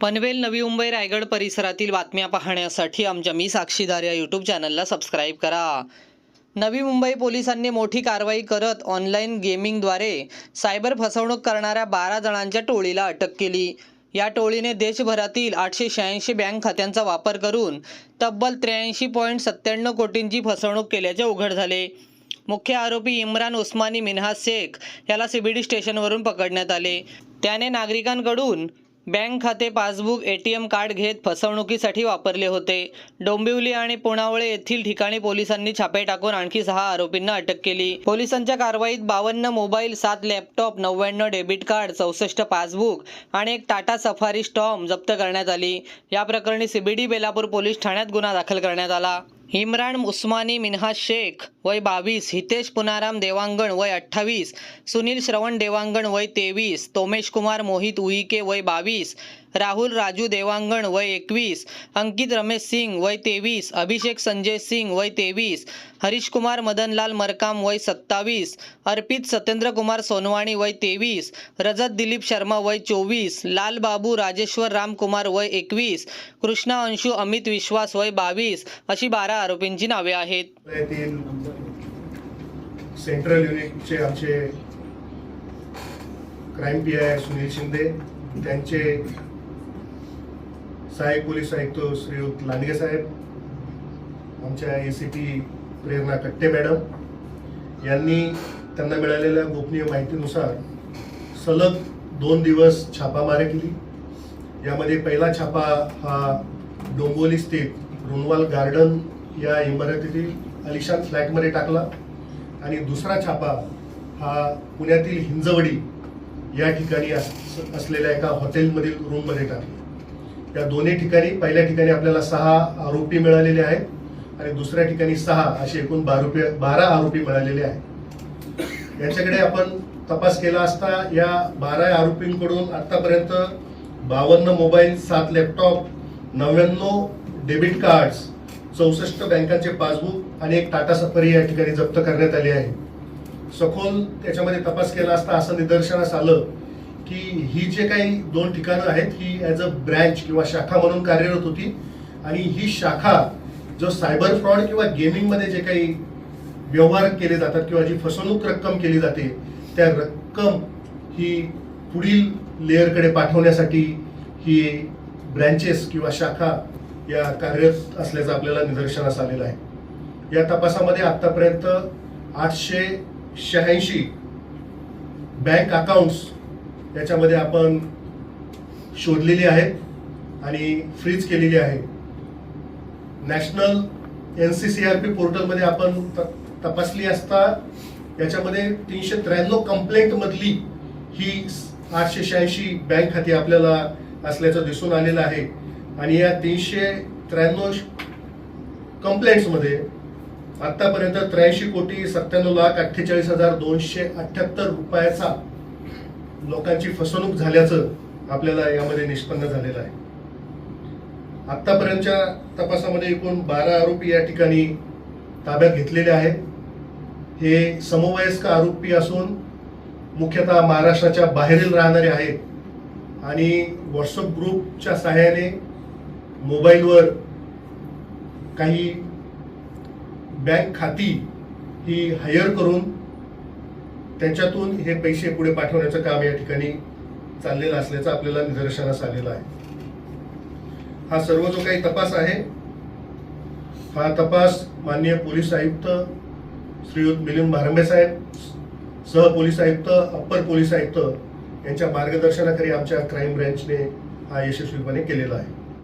पनवेल नवी मुंबई रायगड परिसरातील बातम्या पाहण्यासाठी आमच्या मी साक्षीदार या यूट्यूब चॅनलला सबस्क्राईब करा. नवी मुंबई पोलिसांनी मोठी कारवाई करत ऑनलाईन गेमिंगद्वारे सायबर फसवणूक करणाऱ्या बारा जणांच्या टोळीला अटक केली. या टोळीने देशभरातील आठशे शहाऐंशी बँक खात्यांचा वापर करून तब्बल त्र्याऐंशी पॉईंट सत्त्याण्णव कोटींची फसवणूक केल्याचे उघड झाले. मुख्य आरोपी इम्रान उस्मानी मिन्हा शेख याला सीबीडी स्टेशनवरून पकडण्यात आले. त्याने नागरिकांकडून बँक खाते passbook A T M card घेत फसवणुकीसाठी वापरले होते. डोंबिवली आणि पुणावळे येथील ठिकाणी पोलिसांनी छापे टाकून आणखी सहा आरोपींना अटक केली. पोलिसांच्या कारवाईत बावन्न मोबाईल सात लॅपटॉप नव्याण्णव डेबिट कार्ड चौसष्ट पासबुक आणि एक टाटा सफारी स्टॉम जप्त करण्यात आली. या प्रकरणी सीबीडी बेलापूर पोलीस ठाण्यात गुन्हा दाखल करण्यात आला. इम्रान उस्मानी मिन्हा शेख वय बावीस हितेश पुनाराम देवांगण वय अठ्ठावीस सुनील श्रवण देवांगण वय तेवीस तोमेश कुमार मोहित उईके वय बावीस राहुल राजू देवांगण वय एकवीस अंकित रमेश सिंग वय तेवीस अभिषेक संजय सिंग वय तेवीस हरीशकुमार मदनलाल मरकाम वय सत्तावीस अर्पित सत्येंद्र कुमार सोनवाणी वय तेवीस रजत दिलीप शर्मा वय चोवीस लालबाबू राजेश्वर रामकुमार वय एकवीस कृष्णा अंशू अमित विश्वास वय बावीस अशी बारा आरोपींची नावे आहेत. सेंट्रल युनिटचे आमचे crime P I Sunil Shinde त्यांचे सहाय्यक पोलीस आयुक्त श्रीयुत लांडगे साहेब आमच्या ए सी पी प्रेरणा कट्टे मॅडम यांनी त्यांना मिळालेल्या गोपनीय माहितीनुसार सलग दोन दिवस छापामारी केली. यामध्ये पहिला छापा हा डोंबोली स्थित रुनवाल गार्डन या इमारतीतील अलिशान फ्लॅटमध्ये टाकला आणि दुसरा छापा हा पुण्यातील हिंजवडी या ठिकाणी अस- असलेल्या एका हॉटेलमधील रूममध्ये टाकला. या दोन्ही ठिकाणी पहिल्या ठिकाणी आपल्याला सहा आरोपी मिळालेले आहेत आणि दुसऱ्या ठिकाणी सहा असे एकूण बारा बारा आरोपी मिळालेले आहेत. याच्याकडे आपण तपास केला असता या बारा आरोपींकडून आतापर्यंत बावन्न मोबाईल सात लॅपटॉप नव्याण्णव डेबिट कार्ड्स चौसष्ट बँकांचे पासबुक आणि एक टाटा सफारी या ठिकाणी जप्त करण्यात आली आहे. सखोल त्याच्यामध्ये तपास केला असता असं निदर्शनास आलं की ही जे काही दोन ठिकाणं आहेत ही ॲज अ ब्रँच किंवा शाखा म्हणून कार्यरत होती. आणि ही शाखा जो सायबर फ्रॉड किंवा गेमिंगमध्ये जे काही व्यवहार केले जातात किंवा जी फसवणूक रक्कम केली जाते त्या रक्कम ही पुढील लेअरकडे पाठवण्यासाठी ही ब्रँचेस किंवा शाखा या कार्यरत असल्याचं आपल्याला निदर्शनास आलेलं आहे. या तपासामध्ये आतापर्यंत आठशे शहाऐंशी बँक अकाउंट्स याच्यामध्ये आपण शोधलेली आहेत आणि फ्रीज केलेली आहे. National N C C R P पोर्टलमध्ये आपण त- तपासली असता याच्यामध्ये तीनशे त्र्याण्णव कंप्लेंटमधली ही आठशे शहाऐंशी बँक खाती आपल्याला असल्याचं दिसून आलेलं आहे. आणि या तीनशे त्र्याण्णव कंप्लेंट्समध्ये आत्तापर्यंत त्र्याऐंशी कोटी सत्त्याण्णव लाख अठ्ठेचाळीस हजार दोनशे अठ्ठ्याहत्तर रुपयाचा लोकांची फसवणूक झाल्याचं आपल्याला यामध्ये निष्पन्न झालेलं आहे. आत्तापर्यंतच्या तपासामध्ये एकूण बारा आरोपी या ठिकाणी ताब्यात घेतलेले आहेत. हे समवयस्क आरोपी असून मुख्यतः महाराष्ट्राच्या बाहेरील राहणारे आहेत आणि व्हॉट्सअप ग्रुपच्या सहाय्याने मोबाईलवर काही बँक खाती ही हायर करून त्यांच्यातून हे पैसे पुढे पाठवण्याचं काम या ठिकाणी चाललेलं असल्याचं आपल्याला निदर्शनास आलेलं आहे. हा सर्व जो काही तपास आहे हा तपास माननीय पोलीस आयुक्त श्रीयुत मिलिंद भारंबे साहेब सह पोलीस आयुक्त अप्पर पोलीस आयुक्त यांच्या मार्गदर्शनाखाली आमच्या क्राईम ब्रँचने हा यशस्वीपणे केलेला आहे.